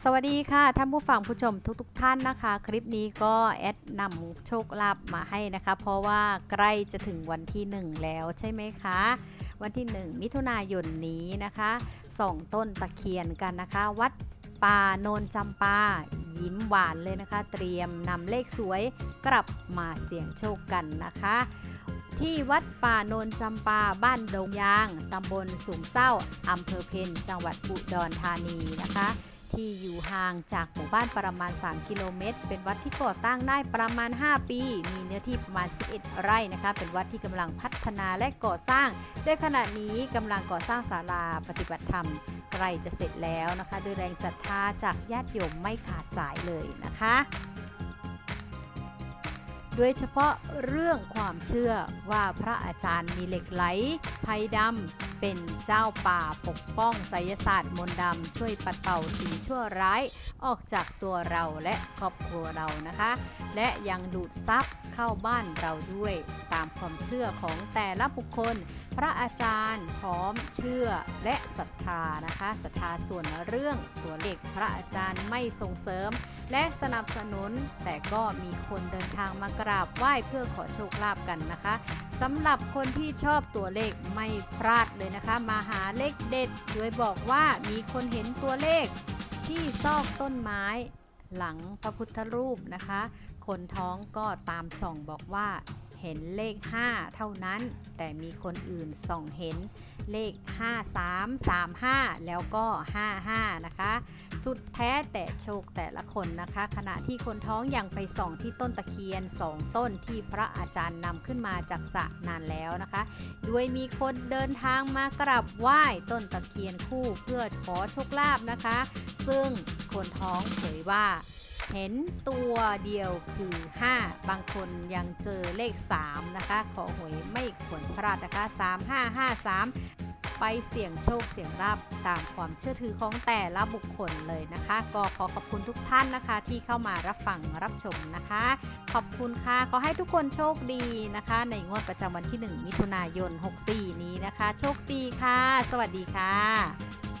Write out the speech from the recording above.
สวัสดีค่ะท่านผู้ฟังผู้ชมทุกๆทท่านนะคะ คลิปนี้ก็แอดนำโชคลาภมาให้นะคะ เพราะว่าใกล้จะถึงวันที่ 1 แล้วใช่ไหมคะ วันที่ 1 มิถุนายนนี้นะคะสองต้นตะเคียนกันนะคะ วัดป่าโนนจำปายิ้มหวานเลยนะคะ เตรียมนำเลขสวยกลับมาเสี่ยงโชคกันนะคะ ที่วัดป่าโนนจำปาบ้านดงยางตำบลสุมเศร้าอำเภอเพนจังหวัดอุดรธานีนะคะ ที่อยู่ห่างจากหมู่บ้านประมาณ 3 กิโลเมตร เป็นวัดที่ก่อตั้งได้ประมาณ 5 ปี มีเนื้อที่ประมาณ 11 ไร่นะคะ เป็นวัดที่กำลังพัฒนาและก่อสร้าง โดยขณะนี้กำลังก่อสร้างศาลาปฏิบัติธรรมใกล้จะเสร็จแล้วนะคะ ด้วยแรงศรัทธาจากญาติโยมไม่ขาดสายเลยนะคะ โดยเฉพาะเรื่องความเชื่อว่าพระอาจารย์มีเหล็กไหลไพดำเป็นเจ้าป่าปกป้องไสยศาสตร์มนต์ดำช่วยปัดเป่าสิ่งชั่วร้าย ออกจากตัวเราและครอบครัวเรานะคะ และยังดูดซับเข้าบ้านเราด้วยตามความเชื่อของแต่ละบุคคล พระอาจารย์พร้อมเชื่อและศรัทธานะคะศรัทธาส่วนเรื่องตัวเลขพระอาจารย์ไม่ส่งเสริม และสนับสนุน แต่ก็มีคนเดินทางมากราบไหว้เพื่อขอโชคลาภกันนะคะสำหรับคนที่ชอบตัวเลขไม่พลาดเลยนะคะ มาหาเลขเด็ด โดยบอกว่ามีคนเห็นตัวเลขที่ซอกต้นไม้หลังพระพุทธรูปนะคะ คนท้องก็ตามส่องบอกว่าเห็นเลข 5 เท่านั้น แต่มีคนอื่นส่องเห็นเลข 5 3 3 5 แล้วก็ 55 นะคะ สุดแท้แต่โชคแต่ละคนนะคะ ขณะที่คนท้องยังไปส่องที่ต้นตะเคียนสองต้นที่พระอาจารย์นำขึ้นมาจากสระนานแล้วนะคะโดยมีคนเดินทางมากราบไหว้ต้นตะเคียนคู่เพื่อขอโชคลาภนะคะ ซึ่งคนท้องเผยว่าเห็นตัวเดียวคือ 5 บางคนยังเจอเลข 3 นะคะ ขอหวยไม่ควรพลาดนะคะ 3553 ไปเสี่ยงโชคเสี่ยงลาบตามความเชื่อถือของแต่ละบุคคลเลยนะคะ ก็ขอขอบคุณทุกท่านนะคะ ที่เข้ามารับฟังรับชมนะคะ ขอบคุณค่ะขอให้ทุกคนโชคดีนะคะ ในงวดประจำวันที่ 1 มิถุนายน 64 นี้นะคะ โชคดีค่ะ สวัสดีค่ะ